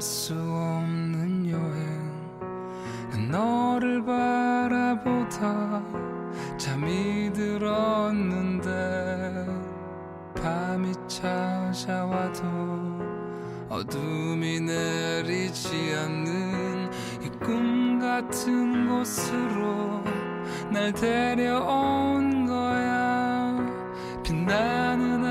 수 없는 여행. 난 너를 바라보다 잠이 들었는데 밤이 찾아와도 어둠이 내리지 않는 이 꿈 같은 곳으로 날 데려온 거야. 빛나는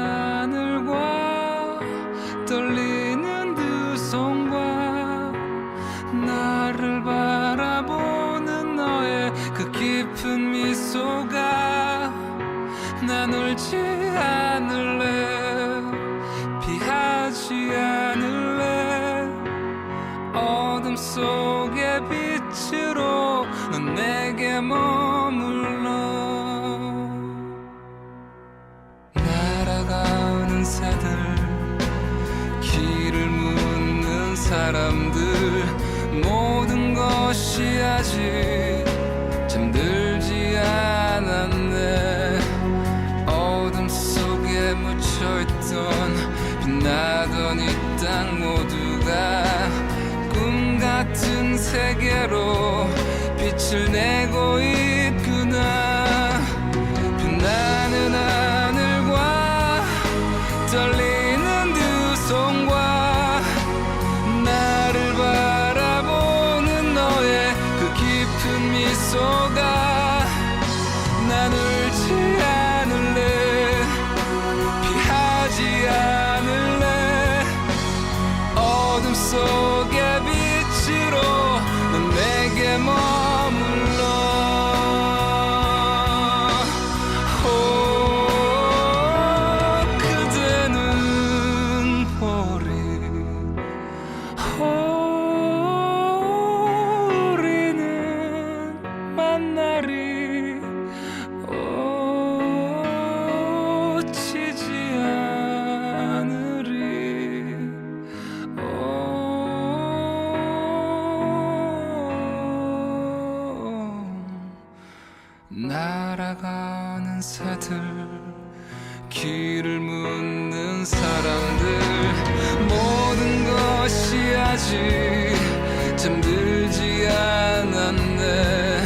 사람들 모든 것이 아직 so 새들 길을 묻는 사람들. 모든 것이 아직 잠들지 않았네.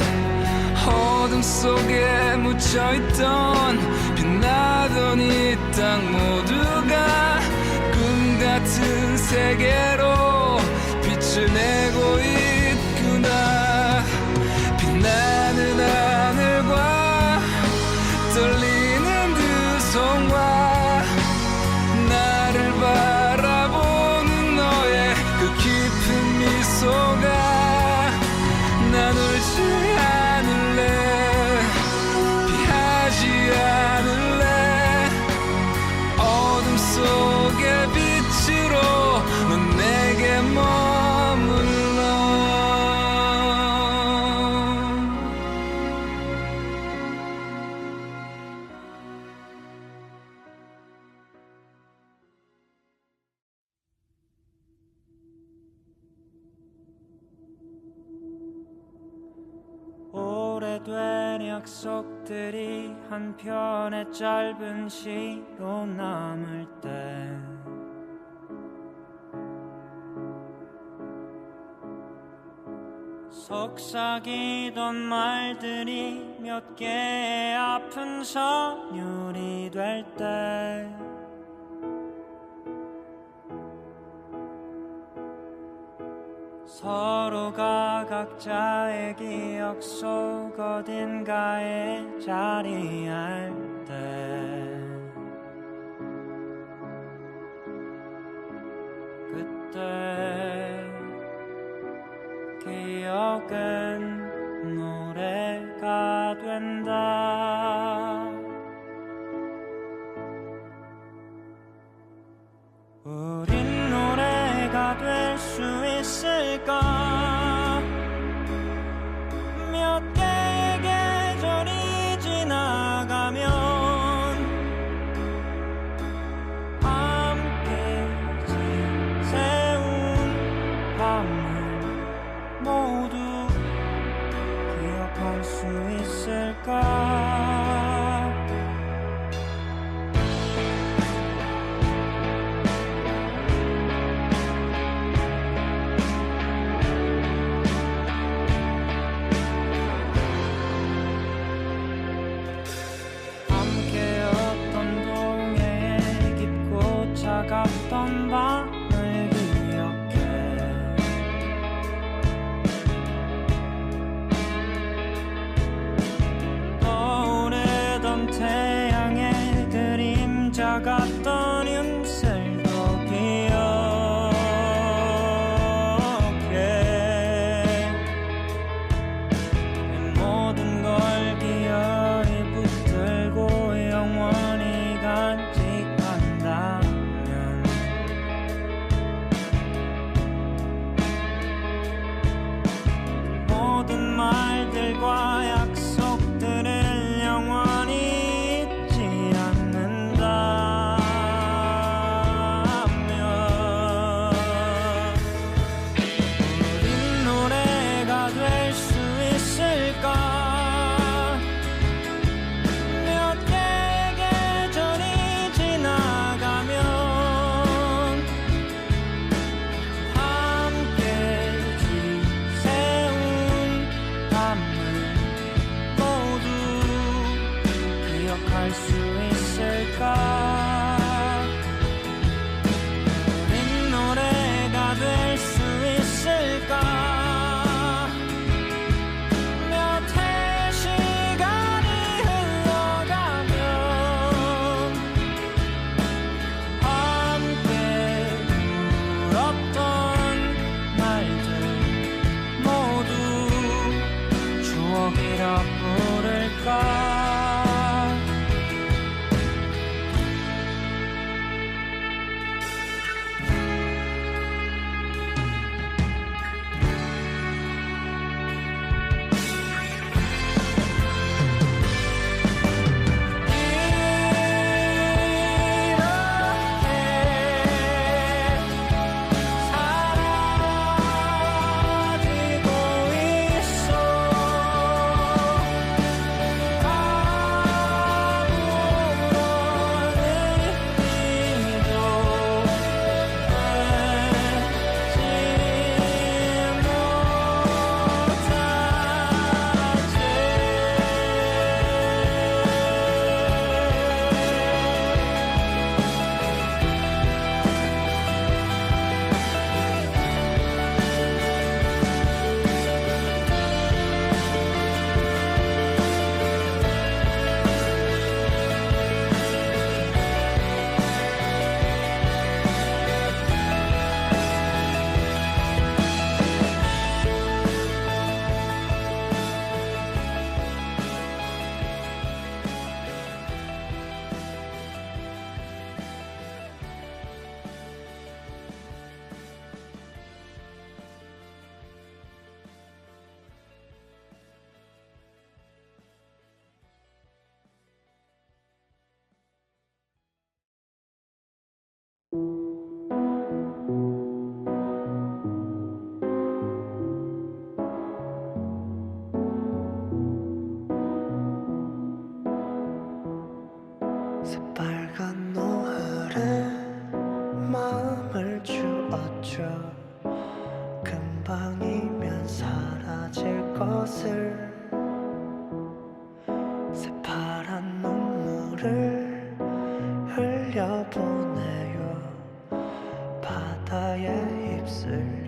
어둠 속에 묻혀있던 빛나던 이 땅 모두가 꿈 같은 세계로 빛을 내 오래된 약속들이 한 편의 짧은 시로 남을 때. 속삭이던 말들이 몇 개의 아픈 선율이 될때 서로가 각자의 기억 속 어딘가에 자리할 때 바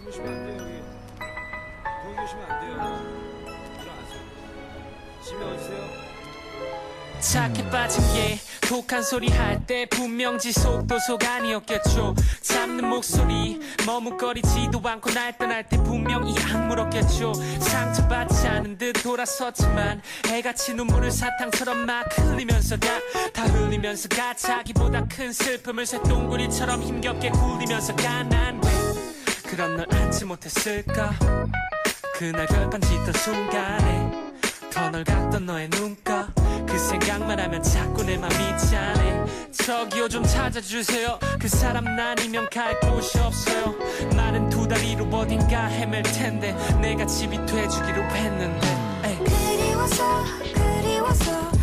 주무시면 안 돼요 여기. 거기 계시면 안 돼요. 일어나세요. 집에 어디세요? 착해 빠진 게 독한 소리 할 때 분명 지속도 속 아니었겠죠. 잡는 목소리 머뭇거리지도 않고 날 떠날 때 분명 이 악 물었겠죠. 상처받지 않은 듯 돌아섰지만 애같이 눈물을 사탕처럼 막 흘리면서 가다 흘리면서 가. 자기보다 큰 슬픔을 쇳동그리처럼 힘겹게 굴리면서 가난 왜 그런 널 안지 못했을까? 그날 별판 짓던 순간에 더 널 같던 너의 눈가. 그 생각만 하면 자꾸 내 맘이 짠해. 저기요 좀 찾아주세요. 그 사람 아니면 갈 곳이 없어요. 말은 두 다리로 어딘가 헤맬 텐데 내가 집이 돼주기로 했는데. 에이. 그리워서 그리워서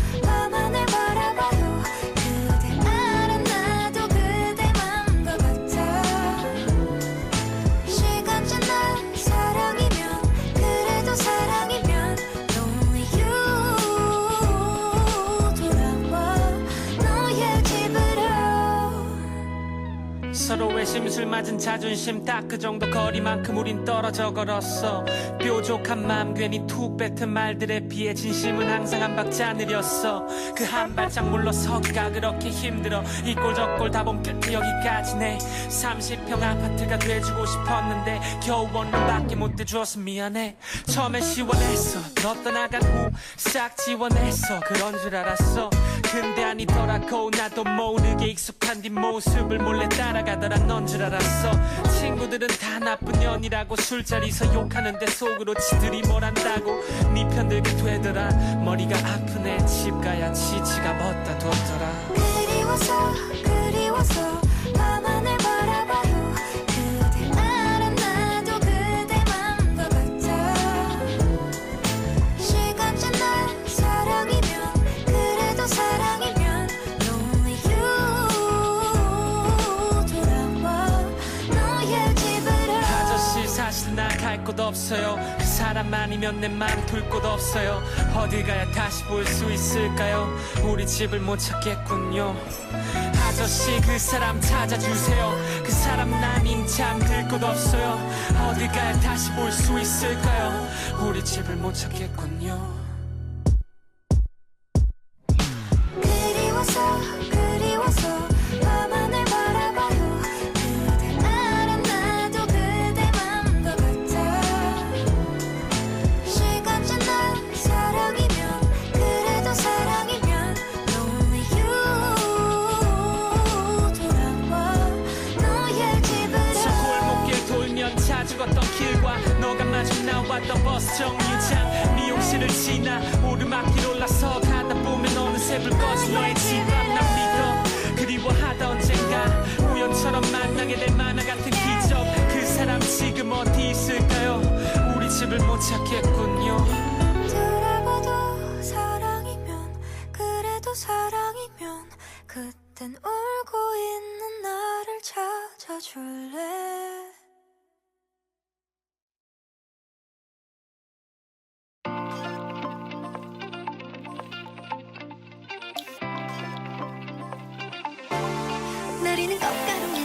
자존심 딱 그 정도 거리만큼 우린 떨어져 걸었어. 뾰족한 맘 괜히 툭 뱉은 말들에 비해 진심은 항상 한 박자 느렸어. 그 한 발짝 물러서기가 그렇게 힘들어. 이 꼴 저 꼴 다 본 끝에 여기까지네. 30평 아파트가 돼주고 싶었는데 겨우 원룸밖에 못 돼줘서 미안해. 처음엔 시원했어. 너 떠나간 후 싹 지원했어. 그런 줄 알았어. 근데 아니더라고. 나도 모르게 익숙한 네 모습을 몰래 따라가더라 넌 줄 알았어. 친구들은 다 나쁜 년이라고 술자리에서 욕하는데 속으로 지들이 뭘 안다고. 네 편들게 되 더라. 머리가 아프네. 집 가야 지치가 멋다 뒀더라. 그리워서 그리워서 밤하늘 없어요. 그 사람 아니면 내맘둘곳 없어요. 어딜 가야 다시 볼 수 있을까요? 우리 집을 못 찾겠군요. 아저씨 그 사람 찾아주세요. 그 사람 아닌 잠들 곳 없어요. 어딜 가야 다시 볼 수 있을까요? 우리 집을 못 찾겠군요 사랑이면 그땐 울고 있는 나를 찾아줄래? 내리는 꽃가루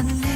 unless